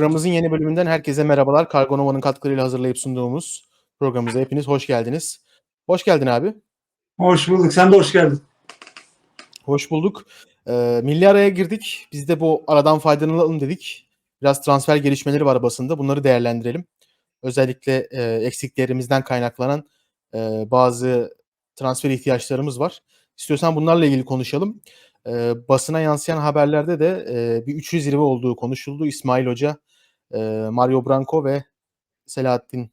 Programımızın yeni bölümünden herkese merhabalar. Kargonova'nın katkılarıyla hazırlayıp sunduğumuz programımıza hepiniz hoş geldiniz. Hoş geldin abi. Hoş bulduk. Sen de hoş geldin. Hoş bulduk. Ee, milli araya girdik. Biz de bu aradan faydalanalım dedik. Biraz transfer gelişmeleri var basında. Bunları değerlendirelim. Özellikle e, eksiklerimizden kaynaklanan e, bazı transfer ihtiyaçlarımız var. İstiyorsan bunlarla ilgili konuşalım. E, basına yansıyan haberlerde de e, bir üçlü zirve olduğu konuşuldu. İsmail Hoca, e, Mario Branco ve Selahattin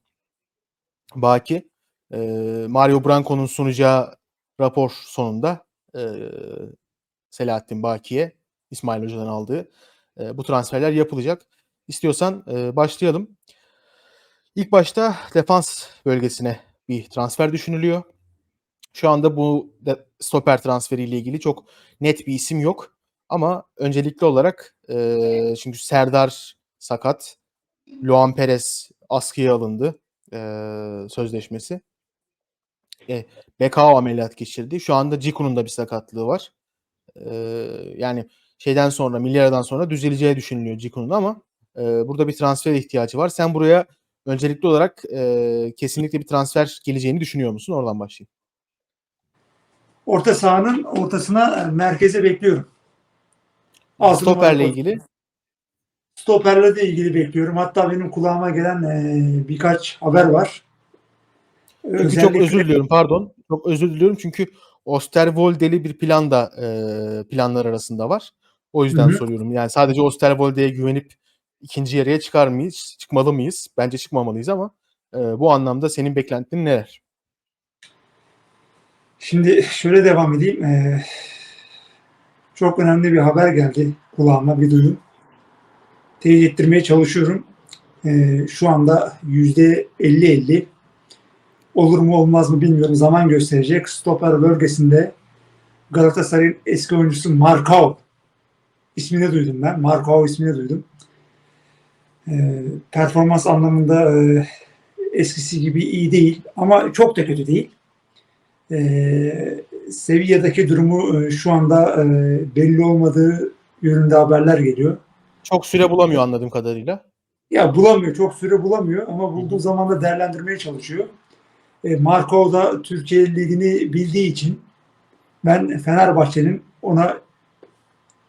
Baki. E, Mario Branco'nun sunacağı rapor sonunda e, Selahattin Baki'ye İsmail Hoca'dan aldığı e, bu transferler yapılacak. İstiyorsan e, başlayalım. İlk başta defans bölgesine bir transfer düşünülüyor. Şu anda bu stoper transferiyle ilgili çok net bir isim yok. Ama öncelikli olarak e, çünkü Serdar sakat, Luan Perez askıya alındı e, sözleşmesi. E, Bekao ameliyat geçirdi. Şu anda Ciku'nun da bir sakatlığı var. E, yani şeyden sonra, milyardan sonra düzeleceği düşünülüyor Ciku'nun ama e, burada bir transfer ihtiyacı var. Sen buraya öncelikli olarak e, kesinlikle bir transfer geleceğini düşünüyor musun? Oradan başlayayım. Orta sahanın ortasına merkeze bekliyorum. Stoperle ilgili. Stoperle de ilgili bekliyorum. Hatta benim kulağıma gelen e, birkaç haber var. Çünkü çok Özellikle- özür diliyorum pardon. Çok özür diliyorum çünkü Osterwolde'li bir plan da e, planlar arasında var. O yüzden Hı hı. soruyorum. Yani sadece Osterwolde'ye güvenip ikinci yarıya çıkar mıyız? Çıkmalı mıyız? Bence çıkmamalıyız ama e, bu anlamda senin beklentin neler? Şimdi şöyle devam edeyim. E, çok önemli bir haber geldi kulağıma bir duyum. Teyit ettirmeye çalışıyorum. E, şu anda yüzde 50-50 olur mu olmaz mı bilmiyorum. Zaman gösterecek. Stoper bölgesinde Galatasaray'ın eski oyuncusu Markov ismini duydum ben. Markov ismini duydum. E, performans anlamında e, eskisi gibi iyi değil ama çok da kötü değil. E, Sevilla'daki durumu şu anda e, belli olmadığı yönünde haberler geliyor. Çok süre bulamıyor anladığım kadarıyla. Ya bulamıyor, çok süre bulamıyor ama bulduğu hı. zaman da değerlendirmeye çalışıyor. E, Markov da Türkiye Ligi'ni bildiği için ben Fenerbahçe'nin ona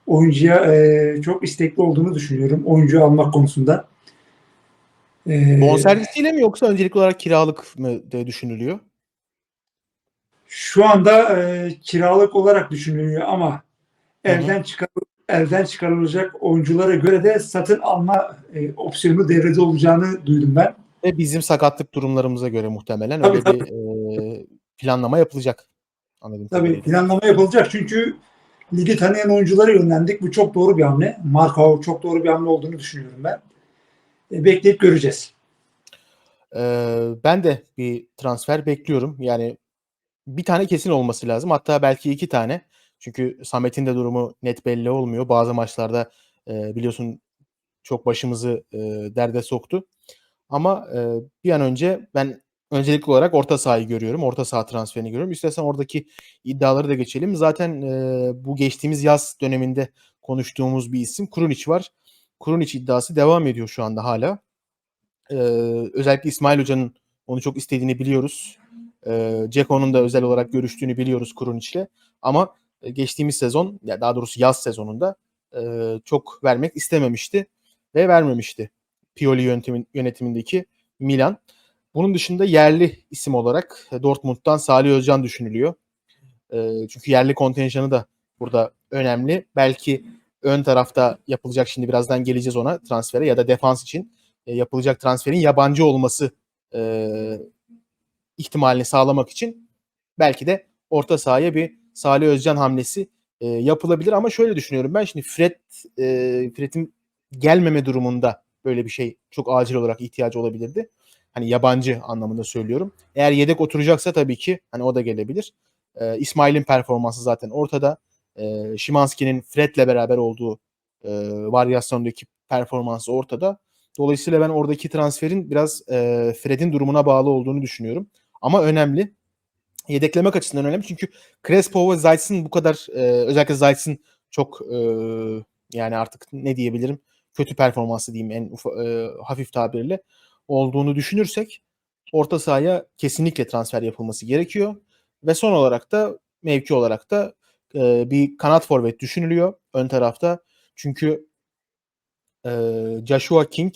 oyuncuya e, çok istekli olduğunu düşünüyorum. Oyuncu almak konusunda. E, Bonservisiyle mi yoksa öncelikli olarak kiralık mı diye düşünülüyor? şu anda e, kiralık olarak düşünülüyor ama Hı hı. elden çıkar elden çıkarılacak oyunculara göre de satın alma e, opsiyonu devrede olacağını duydum ben. Ve bizim sakatlık durumlarımıza göre muhtemelen Tabii, öyle bir e, planlama yapılacak. Anladığım Tabii kadarıyla. planlama yapılacak çünkü ligi tanıyan oyunculara yönlendik. Bu çok doğru bir hamle. Markov çok doğru bir hamle olduğunu düşünüyorum ben. E, bekleyip göreceğiz. Ee, ben de bir transfer bekliyorum. Yani bir tane kesin olması lazım. Hatta belki iki tane. Çünkü Samet'in de durumu net belli olmuyor. Bazı maçlarda e, biliyorsun çok başımızı e, derde soktu. Ama e, bir an önce ben öncelikli olarak orta sahayı görüyorum. Orta saha transferini görüyorum. İstersen oradaki iddiaları da geçelim. Zaten e, bu geçtiğimiz yaz döneminde konuştuğumuz bir isim Krunic var. Krunic iddiası devam ediyor şu anda hala. Ee, özellikle İsmail Hoca'nın onu çok istediğini biliyoruz. Ee, Ceko'nun da özel olarak görüştüğünü biliyoruz Kurunic'le. Ama e, geçtiğimiz sezon, ya daha doğrusu yaz sezonunda e, çok vermek istememişti ve vermemişti. Pioli yönetimin, yönetimindeki Milan. Bunun dışında yerli isim olarak e, Dortmund'dan Salih Özcan düşünülüyor. E, çünkü yerli kontenjanı da burada önemli. Belki ön tarafta yapılacak şimdi birazdan geleceğiz ona transfere ya da defans için e, yapılacak transferin yabancı olması e, ihtimalini sağlamak için belki de orta sahaya bir Salih Özcan hamlesi e, yapılabilir ama şöyle düşünüyorum ben şimdi Fred e, Fred'in gelmeme durumunda böyle bir şey çok acil olarak ihtiyacı olabilirdi. Hani yabancı anlamında söylüyorum. Eğer yedek oturacaksa tabii ki hani o da gelebilir. E, İsmail'in performansı zaten ortada. E, Şimanski'nin Fred'le beraber olduğu e, varyasyondaki performansı ortada. Dolayısıyla ben oradaki transferin biraz e, Fred'in durumuna bağlı olduğunu düşünüyorum. Ama önemli. Yedeklemek açısından önemli. Çünkü Crespo ve Zayt'sın bu kadar e, özellikle Zayt'sın çok e, yani artık ne diyebilirim kötü performansı diyeyim en ufa, e, hafif tabirle olduğunu düşünürsek orta sahaya kesinlikle transfer yapılması gerekiyor. Ve son olarak da mevki olarak da e, bir kanat forvet düşünülüyor ön tarafta. Çünkü e, Joshua King,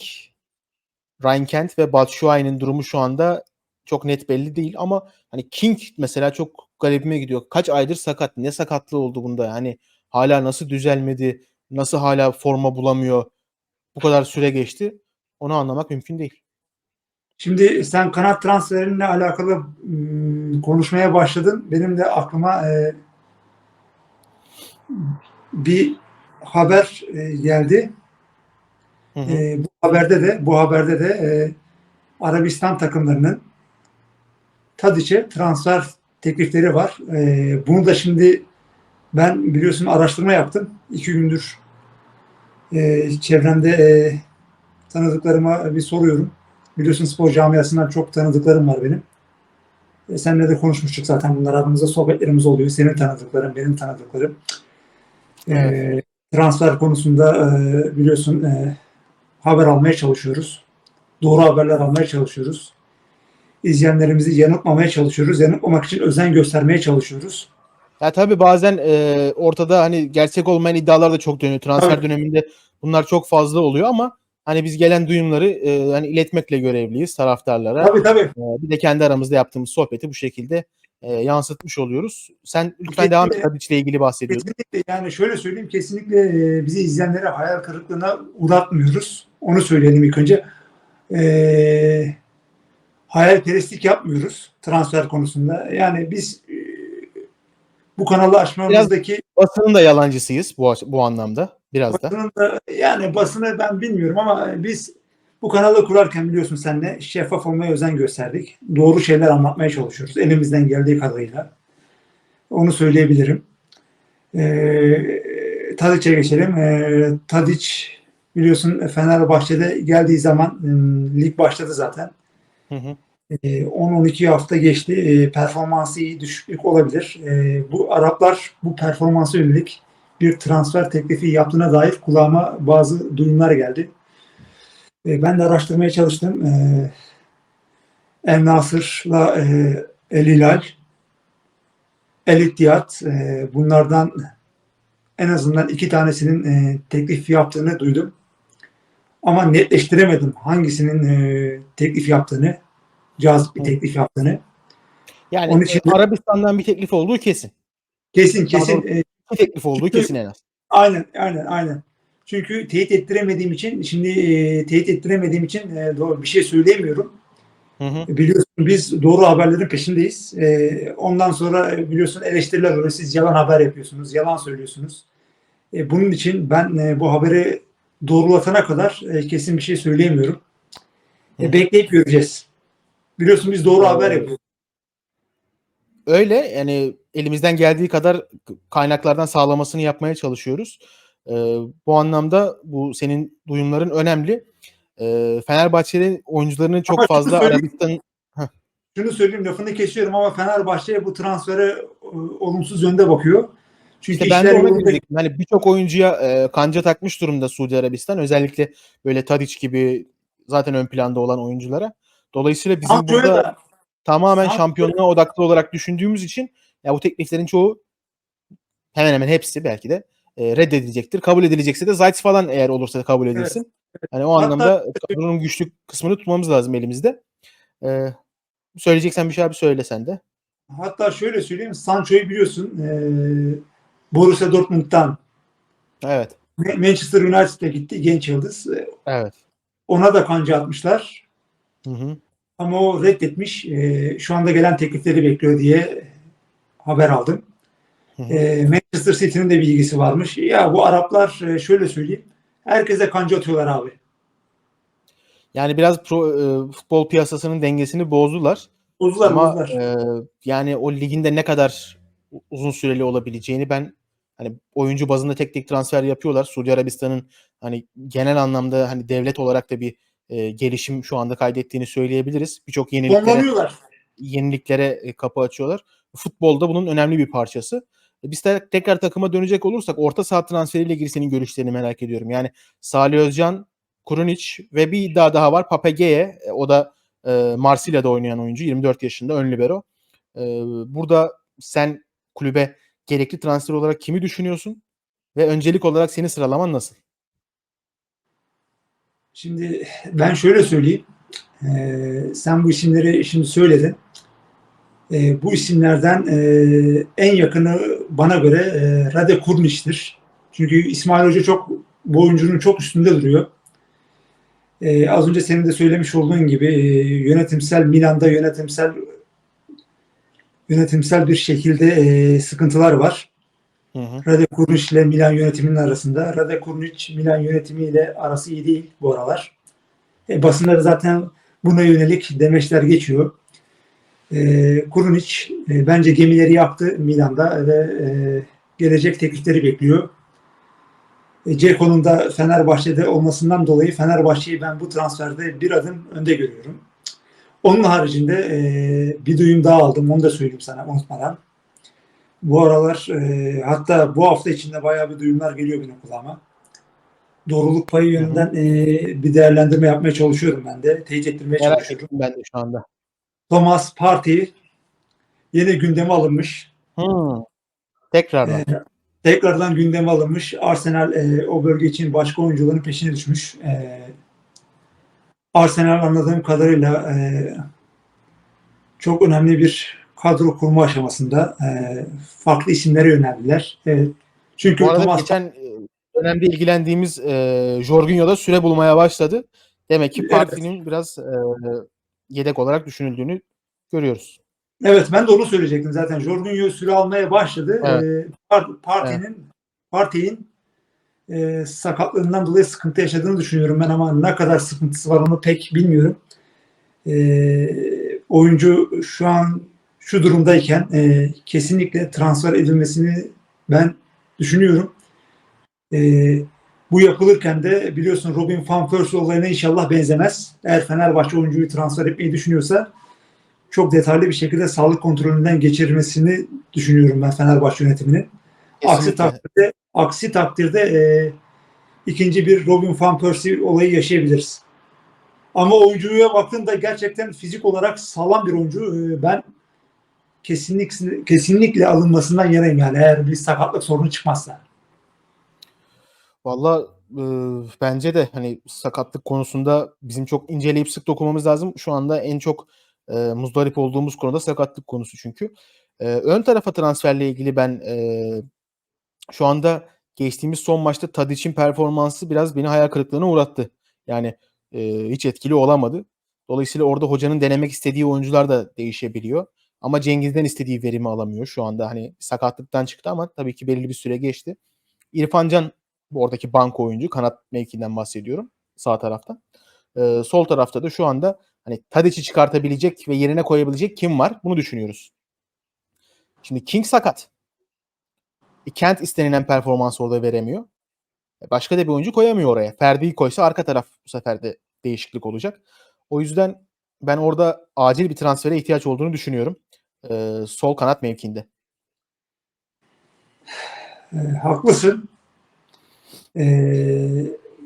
Ryan Kent ve Batshuayi'nin durumu şu anda çok net belli değil ama hani King mesela çok garibime gidiyor. Kaç aydır sakat. Ne sakatlığı oldu bunda? Hani hala nasıl düzelmedi? Nasıl hala forma bulamıyor? Bu kadar süre geçti. Onu anlamak mümkün değil. Şimdi sen kanat transferinle alakalı ım, konuşmaya başladın. Benim de aklıma e, bir haber e, geldi. Hı hı. E, bu haberde de bu haberde de e, Arabistan takımlarının Tadiç'e transfer teklifleri var. E, bunu da şimdi ben biliyorsun araştırma yaptım. İki gündür e, çevremde e, tanıdıklarıma bir soruyorum. Biliyorsun spor camiasından çok tanıdıklarım var benim. E, seninle de konuşmuştuk zaten bunlar aramızda sohbetlerimiz oluyor. Senin tanıdıkların, benim tanıdıklarım. E, Evet. transfer konusunda e, biliyorsun e, haber almaya çalışıyoruz. Doğru haberler almaya çalışıyoruz. İzleyenlerimizi yanıltmamaya çalışıyoruz. Yanıltmamak için özen göstermeye çalışıyoruz. Ya tabii bazen e, ortada hani gerçek olmayan iddialar da çok dönüyor. Transfer Tabii. döneminde bunlar çok fazla oluyor ama hani biz gelen duyumları e, hani iletmekle görevliyiz taraftarlara. Tabii tabii. E, bir de kendi aramızda yaptığımız sohbeti bu şekilde e, yansıtmış oluyoruz. Sen lütfen devam et Tadiç'le ilgili bahsediyordun. Kesinlikle yani şöyle söyleyeyim kesinlikle e, bizi izleyenlere hayal kırıklığına uğratmıyoruz. Onu söyleyelim ilk önce. E, hayalperestlik yapmıyoruz transfer konusunda. Yani biz e, bu kanalı açmamızdaki Basının da yalancısıyız bu bu anlamda biraz da. basının da yani basını ben bilmiyorum ama biz bu kanalı kurarken biliyorsun senle şeffaf olmaya özen gösterdik. Doğru şeyler anlatmaya çalışıyoruz elimizden geldiği kadarıyla. Onu söyleyebilirim. Ee, Tadiç'e geçelim. Ee, Tadiç biliyorsun Fenerbahçe'de geldiği zaman ım, lig başladı zaten. Hı hı. Ee, 10-12 hafta geçti. Ee, performansı iyi düşüklük olabilir. Ee, bu Araplar bu performansa yönelik bir transfer teklifi yaptığına dair kulağıma bazı duyumlar geldi. Ben de araştırmaya çalıştım. El Nasır'la e, El Hilal, El İttihad e, bunlardan en azından iki tanesinin e, teklif yaptığını duydum. Ama netleştiremedim hangisinin teklif yaptığını, cazip bir teklif yaptığını. Yani Onun için e, Arabistan'dan bir teklif olduğu kesin. Kesin kesin doğru. e, Bir teklif olduğu Çünkü- kesin en az. aynen aynen aynen. Çünkü teyit ettiremediğim için şimdi e, teyit ettiremediğim için e, doğru bir şey söyleyemiyorum. Hı hı. Biliyorsun biz doğru haberlerin peşindeyiz. E, ondan sonra e, biliyorsun eleştiriler oluyor. Siz yalan haber yapıyorsunuz, yalan söylüyorsunuz. E, bunun için ben e, bu haberi doğrulatana kadar e, kesin bir şey söyleyemiyorum. E, bekleyip göreceğiz. Biliyorsun biz doğru haber yapıyoruz. Öyle yani elimizden geldiği kadar kaynaklardan sağlamasını yapmaya çalışıyoruz. Ee, bu anlamda bu senin duyumların önemli. Ee, Fenerbahçe'nin oyuncularının çok Ama fazla. Arabistan Şunu söyleyeyim lafını kesiyorum ama Fenerbahçe bu transfere e, olumsuz yönde bakıyor. Çünkü İşte ben de ona girecektim. Hani birçok oyuncuya e, kanca takmış durumda Suudi Arabistan. Özellikle böyle Tadic gibi zaten ön planda olan oyunculara. Dolayısıyla bizim Ama burada de- tamamen şampiyonluğa odaklı olarak düşündüğümüz için ya bu tekliflerin çoğu hemen hemen hepsi belki de e, reddedilecektir. Kabul edilecekse de Zayt falan eğer olursa kabul edilsin. Hani o Hatta- anlamda kadronun güçlü kısmını tutmamız lazım elimizde. E, söyleyeceksen bir şey abi söyle sen de. Hatta şöyle söyleyeyim. Sancho'yu biliyorsun e, Borussia Dortmund'dan Evet. Ma- Manchester United'e gitti genç yıldız. Evet. Ona da kanca atmışlar. Hı hı. Ama o reddetmiş. E, şu anda gelen teklifleri bekliyor diye haber aldım. Hı hı. E, Manchester City'nin de bilgisi varmış. Ya bu Araplar e, şöyle söyleyeyim. Herkese kanca atıyorlar abi. Yani biraz pro, e, futbol piyasasının dengesini bozdular. Bozdular Ama bozdular. e, yani o liginde ne kadar uzun süreli olabileceğini ben hani oyuncu bazında tek tek transfer yapıyorlar. Suudi Arabistan'ın hani genel anlamda hani devlet olarak da bir e, gelişim şu anda kaydettiğini söyleyebiliriz. Birçok yeniliklere yeniliklere e, kapı açıyorlar. Futbolda bunun önemli bir parçası. E, Biz de tekrar takıma dönecek olursak orta saha transferiyle ilgili senin görüşlerini merak ediyorum. Yani Salih Özcan, Kurunic ve bir iddia daha var. Papegeye. E, O da e, Marsilya'da oynayan oyuncu. 24 yaşında ön libero. E, burada sen kulübe gerekli transfer olarak kimi düşünüyorsun? Ve öncelik olarak senin sıralaman nasıl? Şimdi ben şöyle söyleyeyim. Ee, sen bu isimleri şimdi söyledin. Ee, bu isimlerden e, en yakını bana göre e, Rade Kurniç'tir. Çünkü İsmail Hoca çok bu oyuncunun çok üstünde duruyor. Ee, az önce senin de söylemiş olduğun gibi e, yönetimsel Milan'da yönetimsel yönetimsel bir şekilde e, sıkıntılar var. Hı hı. Rade Kurnic ile Milan yönetiminin arasında. Rade Kurnic Milan yönetimiyle arası iyi değil bu aralar. E, basında da zaten buna yönelik demeçler geçiyor. E, Kurnic e, bence gemileri yaktı Milan'da ve e, gelecek teklifleri bekliyor. E, Ceko'nun da Fenerbahçe'de olmasından dolayı Fenerbahçe'yi ben bu transferde bir adım önde görüyorum. Onun haricinde e, bir duyum daha aldım. Onu da söyleyeyim sana unutmadan. Bu aralar e, hatta bu hafta içinde bayağı bir duyumlar geliyor benim kulağıma. Doğruluk payı yönünden e, bir değerlendirme yapmaya çalışıyorum ben de. Teyit ettirmeye Merak çalışıyorum. ettim ben de şu anda. Thomas Partey yeni gündeme alınmış. Hı. Tekrardan. E, tekrardan gündeme alınmış. Arsenal e, o bölge için başka oyuncuların peşine düşmüş. E, Arsenal anladığım kadarıyla e, çok önemli bir kadro kurma aşamasında e, farklı isimlere yöneldiler. E, çünkü Bu arada Thomas geçen e, dönemde ilgilendiğimiz e, Jorginho'da süre bulmaya başladı. Demek ki Evet. partinin biraz e, yedek olarak düşünüldüğünü görüyoruz. Evet ben de onu söyleyecektim zaten. Jorginho süre almaya başladı. Evet. Ee, par- partinin partinin e, sakatlığından dolayı sıkıntı yaşadığını düşünüyorum ben ama ne kadar sıkıntısı var onu pek bilmiyorum. Ee, oyuncu şu an şu durumdayken e, kesinlikle transfer edilmesini ben düşünüyorum. Ee, bu yapılırken de biliyorsun Robin van Persie olayına inşallah benzemez. Eğer Fenerbahçe oyuncuyu transfer etmeyi düşünüyorsa çok detaylı bir şekilde sağlık kontrolünden geçirmesini düşünüyorum ben Fenerbahçe yönetiminin. Aksi takdirde aksi takdirde e, ikinci bir Robin van Persie olayı yaşayabiliriz. Ama oyuncuya baktığında gerçekten fizik olarak sağlam bir oyuncu. E, ben kesinlikle kesinlikle alınmasından yanayım yani eğer bir sakatlık sorunu çıkmazsa. Valla e, bence de hani sakatlık konusunda bizim çok inceleyip sık dokunmamız lazım. Şu anda en çok e, muzdarip olduğumuz konuda sakatlık konusu çünkü. E, ön tarafa transferle ilgili ben e, şu anda geçtiğimiz son maçta Tadic'in performansı biraz beni hayal kırıklığına uğrattı. Yani e, hiç etkili olamadı. Dolayısıyla orada hocanın denemek istediği oyuncular da değişebiliyor. Ama Cengiz'den istediği verimi alamıyor şu anda. Hani sakatlıktan çıktı ama tabii ki belirli bir süre geçti. İrfan Can oradaki bank oyuncu. Kanat mevkiinden bahsediyorum. Sağ tarafta. Ee, sol tarafta da şu anda hani Tadic'i çıkartabilecek ve yerine koyabilecek kim var? Bunu düşünüyoruz. Şimdi King sakat. E, Kent istenilen performansı orada veremiyor. E, Başka da bir oyuncu koyamıyor oraya. Ferdi'yi koysa arka taraf bu sefer de değişiklik olacak. O yüzden ben orada acil bir transfere ihtiyaç olduğunu düşünüyorum. Ee, sol kanat mevkiinde. E, haklısın. E,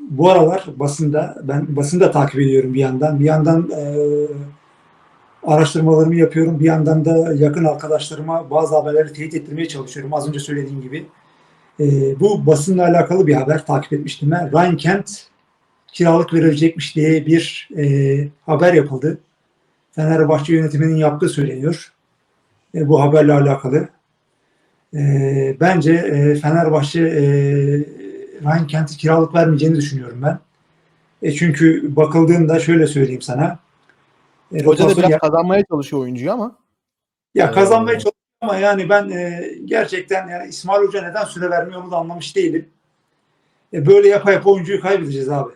bu aralar basında ben basında takip ediyorum bir yandan. Bir yandan e, araştırmalarımı yapıyorum. Bir yandan da yakın arkadaşlarıma bazı haberleri teyit ettirmeye çalışıyorum. Az önce söylediğim gibi. E, bu basınla alakalı bir haber takip etmiştim ben. Ryan Kent kiralık verilecekmiş diye bir e, haber yapıldı. Fenerbahçe yönetiminin yaptığı söyleniyor. E, bu haberle alakalı. E, bence e, Fenerbahçe e, Ryan Kent'i kiralık vermeyeceğini düşünüyorum ben. E, çünkü bakıldığında şöyle söyleyeyim sana. E, Hoca da biraz ya, kazanmaya çalışıyor oyuncuyu ama ya kazanmaya çalışıyor ama yani ben e, gerçekten yani İsmail Hoca neden süre vermiyor onu da anlamış değilim. E, böyle yapa yapa oyuncuyu kaybedeceğiz abi.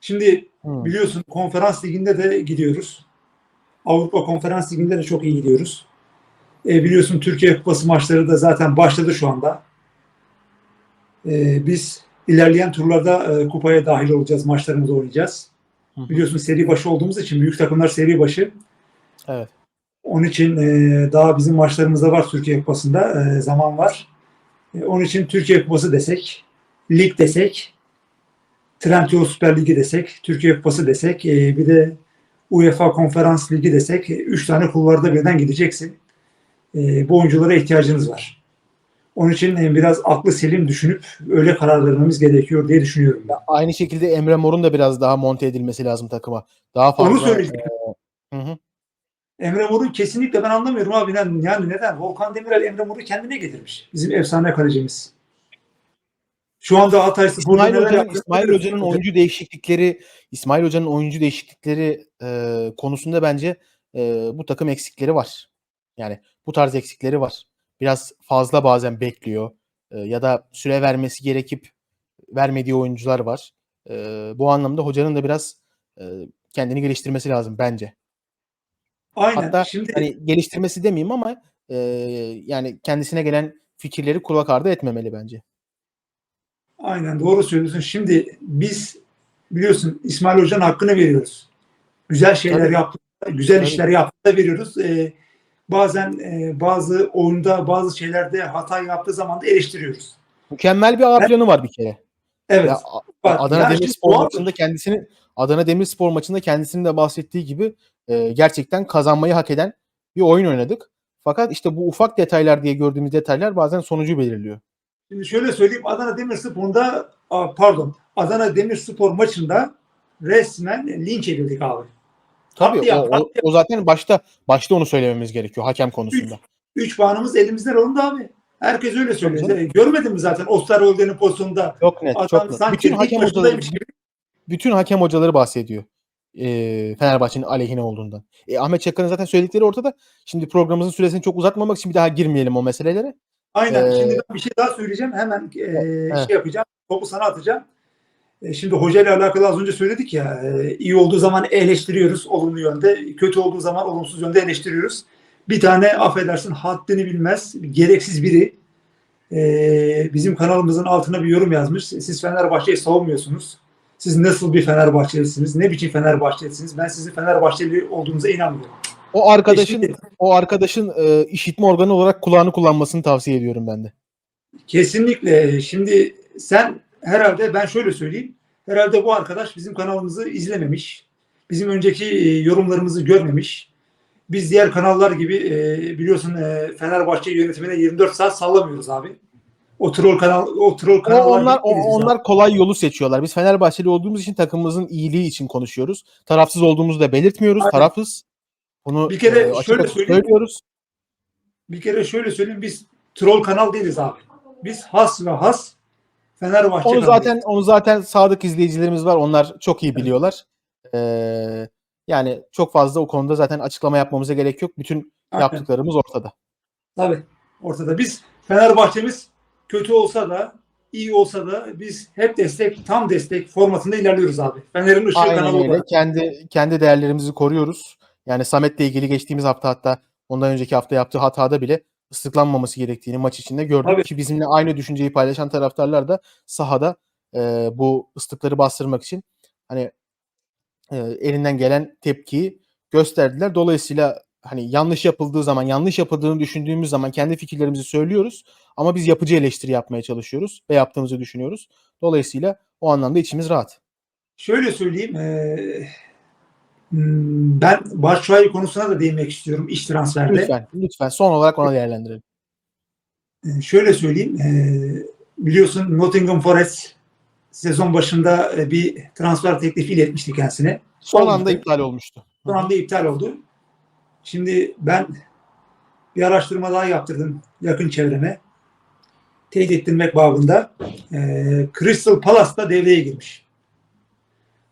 Şimdi hmm, biliyorsun konferans liginde de gidiyoruz. Avrupa Konferans Ligi'nde de çok iyi gidiyoruz. E, biliyorsun Türkiye Kupası maçları da zaten başladı şu anda. E, biz ilerleyen turlarda e, kupaya dahil olacağız, maçlarımızı oynayacağız. Hı. Biliyorsun seri başı olduğumuz için büyük takımlar seri başı. evet. Onun için e, daha bizim maçlarımızda var Türkiye Kupası'nda e, zaman var. E, onun için Türkiye Kupası desek, lig desek, Trendyol Süper Ligi desek, Türkiye Kupası desek, e, bir de UEFA Konferans Ligi desek, e, üç tane kulvarda birden gideceksin. E, bu oyunculara ihtiyacınız var. Onun için e, biraz aklı selim düşünüp öyle karar vermemiz gerekiyor diye düşünüyorum ben. Aynı şekilde Emre Mor'un da biraz daha monte edilmesi lazım takıma. Daha fazla. Onu söyleyeceğim. Hı hı. Emre Mor'u kesinlikle ben anlamıyorum abi. Yani, neden? Volkan Demirel Emre Mor'u kendine getirmiş. Bizim efsane kalecimiz. Şu anda Hatay Spor'da İsmail Hoca'nın? İsmail Hoca'nın oyuncu değişiklikleri İsmail Hoca'nın oyuncu değişiklikleri e, konusunda bence e, bu takım eksikleri var. Yani bu tarz eksikleri var. Biraz fazla bazen bekliyor e, ya da süre vermesi gerekip vermediği oyuncular var. E, bu anlamda hocanın da biraz e, kendini geliştirmesi lazım bence. Aynen. Hatta Şimdi hani geliştirmesi demeyeyim ama e, yani kendisine gelen fikirleri kulak ardı etmemeli bence. aynen doğru söylüyorsun. Şimdi biz biliyorsun İsmail Hoca'nın hakkını veriyoruz. Güzel şeyler yaptı, güzel Tabii. işler yaptı da veriyoruz. Ee, bazen e, bazı oyunda bazı şeylerde hata yaptığı zaman da eleştiriyoruz. Mükemmel bir A planı var bir kere. Evet. Ya. Adana Yani Demirspor maçında kendisini Adana Demirspor maçında kendisinin de bahsettiği gibi e, gerçekten kazanmayı hak eden bir oyun oynadık. Fakat işte bu ufak detaylar diye gördüğümüz detaylar bazen sonucu belirliyor. Şimdi şöyle söyleyeyim Adana Demirspor'da pardon Adana Demirspor maçında resmen linç edildik abi. Tabii ya, o, o, zaten başta başta onu söylememiz gerekiyor hakem konusunda. 3 puanımız elimizde oldu abi. Herkes öyle söylüyor. canım. Görmedin mi zaten Osterwolde'nin pozisyonunda Çok net, adam çok net. sanki Bütün hakem hocaları gibi. bütün hakem hocaları bahsediyor. E, Fenerbahçe'nin aleyhine olduğundan. E, Ahmet Çakar'ın zaten söyledikleri ortada. Şimdi programımızın süresini çok uzatmamak için bir daha girmeyelim o meselelere. Aynen. Ee, Şimdi ben bir şey daha söyleyeceğim. Hemen e, şey yapacağım. Topu sana atacağım. E, şimdi hoca ile alakalı az önce söyledik ya. e, iyi olduğu zaman eleştiriyoruz olumlu yönde. Kötü olduğu zaman olumsuz yönde eleştiriyoruz. Bir tane affedersin haddini bilmez, gereksiz biri e, bizim kanalımızın altına bir yorum yazmış. Siz Fenerbahçe'yi savunmuyorsunuz. Siz nasıl bir Fenerbahçelisiniz? Ne biçim Fenerbahçelisiniz? Ben sizin Fenerbahçeli olduğunuza inanmıyorum. O arkadaşın E şimdi- o arkadaşın e, işitme organı olarak kulağını kullanmasını tavsiye ediyorum ben de. Kesinlikle. Şimdi sen herhalde ben şöyle söyleyeyim. Herhalde bu arkadaş bizim kanalımızı izlememiş. Bizim önceki e, yorumlarımızı görmemiş. Biz diğer kanallar gibi e, biliyorsun e, Fenerbahçe yönetimine 24 saat sallamıyoruz abi. O troll kanal o troll kanallar onlar o- biz abi. onlar kolay yolu seçiyorlar. Biz Fenerbahçeli olduğumuz için takımımızın iyiliği için konuşuyoruz. Tarafsız olduğumuzu da belirtmiyoruz. Aynen. Tarafız. Bunu Bir kere e, şöyle söylüyoruz. Bir kere şöyle söyleyeyim biz troll kanal değiliz abi. Biz has ve has Fenerbahçe Onu zaten onu zaten sadık izleyicilerimiz var. Onlar çok iyi biliyorlar. Ee, yani çok fazla o konuda zaten açıklama yapmamıza gerek yok. Bütün Aynen. yaptıklarımız ortada. Tabii. Ortada biz Fenerbahçe'miz kötü olsa da iyi olsa da biz hep destek, tam destek formatında ilerliyoruz abi. Fener'in ışığı kanalı Aynen öyle. olarak. Kendi kendi değerlerimizi koruyoruz. Yani Samet'le ilgili geçtiğimiz hafta hatta ondan önceki hafta yaptığı hatada bile ıslıklanmaması gerektiğini maç içinde gördük Tabii. ki bizimle aynı düşünceyi paylaşan taraftarlar da sahada e, bu ıslıkları bastırmak için hani e, elinden gelen tepkiyi gösterdiler. Dolayısıyla hani yanlış yapıldığı zaman, yanlış yapıldığını düşündüğümüz zaman kendi fikirlerimizi söylüyoruz ama biz yapıcı eleştiri yapmaya çalışıyoruz ve yaptığımızı düşünüyoruz. Dolayısıyla o anlamda içimiz rahat. Şöyle söyleyeyim. Ben Başşuay konusuna da değinmek istiyorum iş transferde. Lütfen, lütfen son olarak ona değerlendirelim. Ee, Şöyle söyleyeyim. eee, biliyorsun Nottingham Forest sezon başında e, bir transfer teklifi iletmişti kendisine. Son Olmadı. anda iptal olmuştu. Son anda iptal oldu. Şimdi ben bir araştırma daha yaptırdım yakın çevreme. Teyit ettirmek babında. Ee, Crystal Palace da devreye girmiş.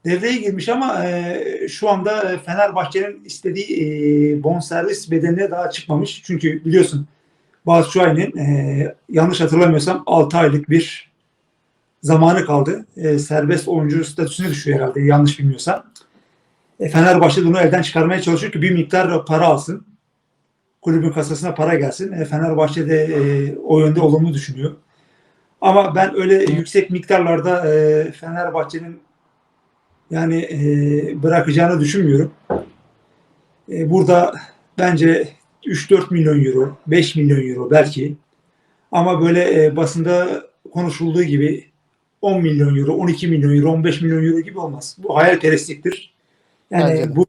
Devreye girmiş ama e, şu anda Fenerbahçe'nin istediği e, bonservis bedeline daha çıkmamış. Çünkü biliyorsun Batshuayi'nin e, yanlış hatırlamıyorsam 6 aylık bir zamanı kaldı. E, serbest oyuncu statüsüne düşüyor herhalde yanlış bilmiyorsam. E, Fenerbahçe bunu elden çıkarmaya çalışıyor ki bir miktar para alsın. Kulübün kasasına para gelsin. E, Fenerbahçe de e, o yönde olumlu düşünüyor. Ama ben öyle yüksek miktarlarda e, Fenerbahçe'nin yani e, bırakacağını düşünmüyorum. E, burada bence 3-4 milyon euro, 5 milyon euro belki. Ama böyle e, basında konuşulduğu gibi 10 milyon euro, 12 milyon euro, 15 milyon euro gibi olmaz. Bu hayalperestliktir. Yani bu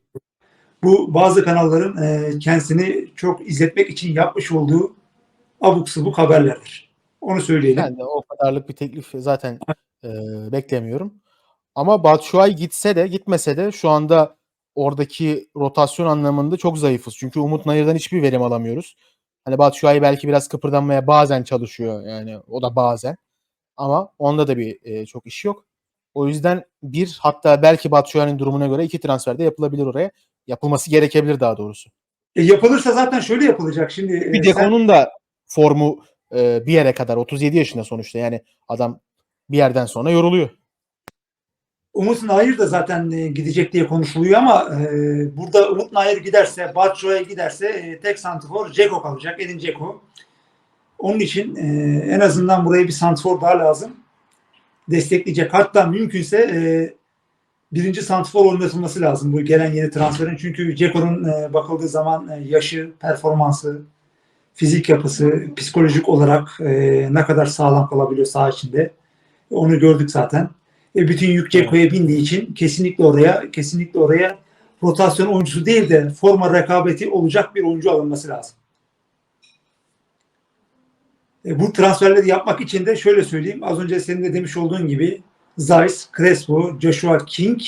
bu bazı kanalların e, kendisini çok izletmek için yapmış olduğu abuk subuk haberlerdir. Onu söyleyelim. Ben de o kadarlık bir teklif zaten e, beklemiyorum. Ama Batshuayi gitse de gitmese de şu anda oradaki rotasyon anlamında çok zayıfız. Çünkü Umut Nayır'dan hiçbir verim alamıyoruz. Hani Batshuayi belki biraz kıpırdanmaya bazen çalışıyor yani o da bazen. Ama onda da bir e, çok iş yok. O yüzden bir hatta belki Batshuayi'nin durumuna göre iki transfer de yapılabilir oraya. Yapılması gerekebilir daha doğrusu. E, yapılırsa zaten şöyle yapılacak. Şimdi e, Bir de sen- onun da formu e, bir yere kadar 37 yaşında sonuçta yani adam bir yerden sonra yoruluyor. Umut Nayır da zaten e, gidecek diye konuşuluyor ama e, burada Umut Nayır giderse, Batshuayi giderse e, tek santifor Ceko kalacak. Edin Ceko. Onun için e, en azından buraya bir santifor daha lazım. Destekleyecek. Hatta mümkünse e, birinci santifor oynatılması lazım bu gelen yeni transferin. Çünkü Ceko'nun e, bakıldığı zaman e, yaşı, performansı, fizik yapısı, psikolojik olarak e, ne kadar sağlam kalabiliyor saha içinde. Onu gördük zaten. E, bütün yük Ceko'ya bindiği için kesinlikle oraya kesinlikle oraya rotasyon oyuncusu değil de forma rekabeti olacak bir oyuncu alınması lazım. E, bu transferleri yapmak için de şöyle söyleyeyim. Az önce senin de demiş olduğun gibi Zeiss, Crespo, Joshua King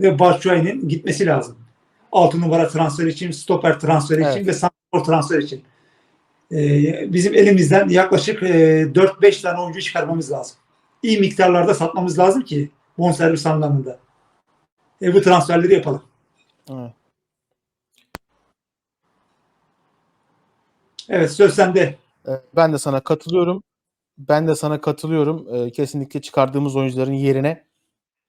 ve Batshuayi'nin gitmesi lazım. 6 numara transfer için, stoper transferi için Evet. ve santrafor transfer için. E, bizim elimizden yaklaşık e, 4-5 tane oyuncu çıkarmamız lazım. İyi miktarlarda satmamız lazım ki bonservis anlamında. E, bu transferleri yapalım. Evet. Evet söz sende. E, Ben de sana katılıyorum. Ben de sana katılıyorum. E, Kesinlikle çıkardığımız oyuncuların yerine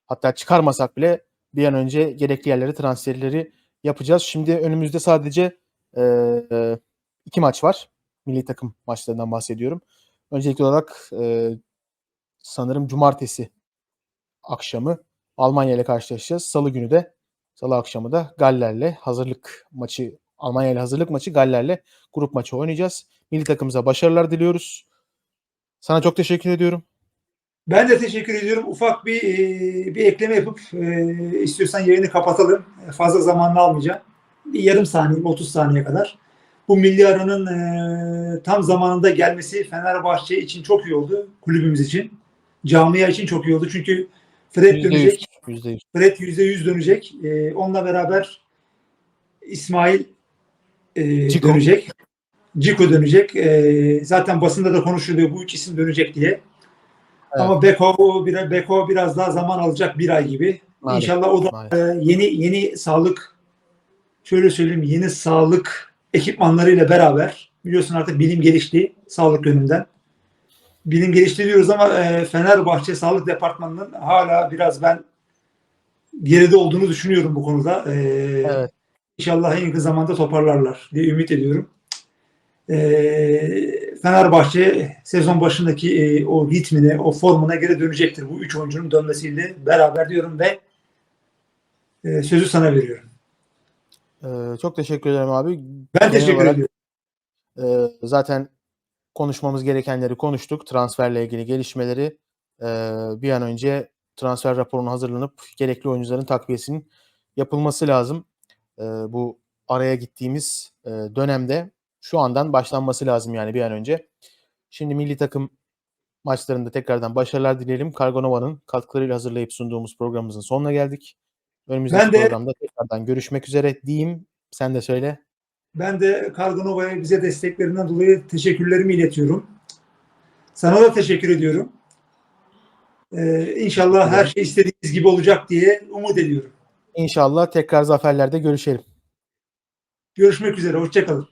hatta çıkarmasak bile bir an önce gerekli yerlere transferleri yapacağız. Şimdi önümüzde sadece e, e, iki maç var. Milli takım maçlarından bahsediyorum. Öncelikli olarak e, sanırım cumartesi akşamı Almanya ile karşılaşacağız. Salı günü de Salı akşamı da Galler'le hazırlık maçı Almanya ile hazırlık maçı Galler'le grup maçı oynayacağız. Milli takımımıza başarılar diliyoruz. Sana çok teşekkür ediyorum. Ben de teşekkür ediyorum. Ufak bir e, bir ekleme yapıp e, istiyorsan yayını kapatalım. Fazla zamanını almayacağım. Bir yarım saniye, 30 saniye kadar. Bu milli aranın e, tam zamanında gelmesi Fenerbahçe için çok iyi oldu. Kulübümüz için. Camia için çok iyi oldu. Çünkü Fred %100, dönecek. %100. Fred %100 dönecek. E, onunla beraber İsmail e, Ciku. dönecek. Ciku dönecek. E, zaten basında da konuşuluyor bu üç isim dönecek diye. Ama Beko, Beko biraz daha zaman alacak bir ay gibi. Maalesef, İnşallah o da maalesef. e, yeni yeni sağlık şöyle söyleyeyim yeni sağlık ekipmanlarıyla beraber biliyorsun artık bilim gelişti sağlık yönünden. Bilim gelişti diyoruz ama e, Fenerbahçe Sağlık Departmanı'nın hala biraz ben geride olduğunu düşünüyorum bu konuda. E, Evet. İnşallah en yakın zamanda toparlarlar diye ümit ediyorum. Ee, Fenerbahçe sezon başındaki e, o ritmine, o formuna geri dönecektir. Bu üç oyuncunun dönmesiyle beraber diyorum ve e, sözü sana veriyorum. Ee, çok teşekkür ederim abi. Ben Genel teşekkür olarak- ediyorum. Ee, zaten konuşmamız gerekenleri konuştuk. Transferle ilgili gelişmeleri ee, bir an önce transfer raporunu hazırlanıp gerekli oyuncuların takviyesinin yapılması lazım. Ee, bu araya gittiğimiz e, dönemde şu andan başlanması lazım yani bir an önce. Şimdi milli takım maçlarında tekrardan başarılar dileyelim. Kargonova'nın katkılarıyla hazırlayıp sunduğumuz programımızın sonuna geldik. Önümüzdeki Ben de- programda tekrardan görüşmek üzere diyeyim. Sen de söyle. Ben de Kargonova'ya bize desteklerinden dolayı teşekkürlerimi iletiyorum. Sana da teşekkür ediyorum. Ee, inşallah her şey istediğimiz gibi olacak diye umut ediyorum. İnşallah tekrar zaferlerde görüşelim. Görüşmek üzere. Hoşçakalın.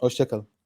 Hoşçakalın.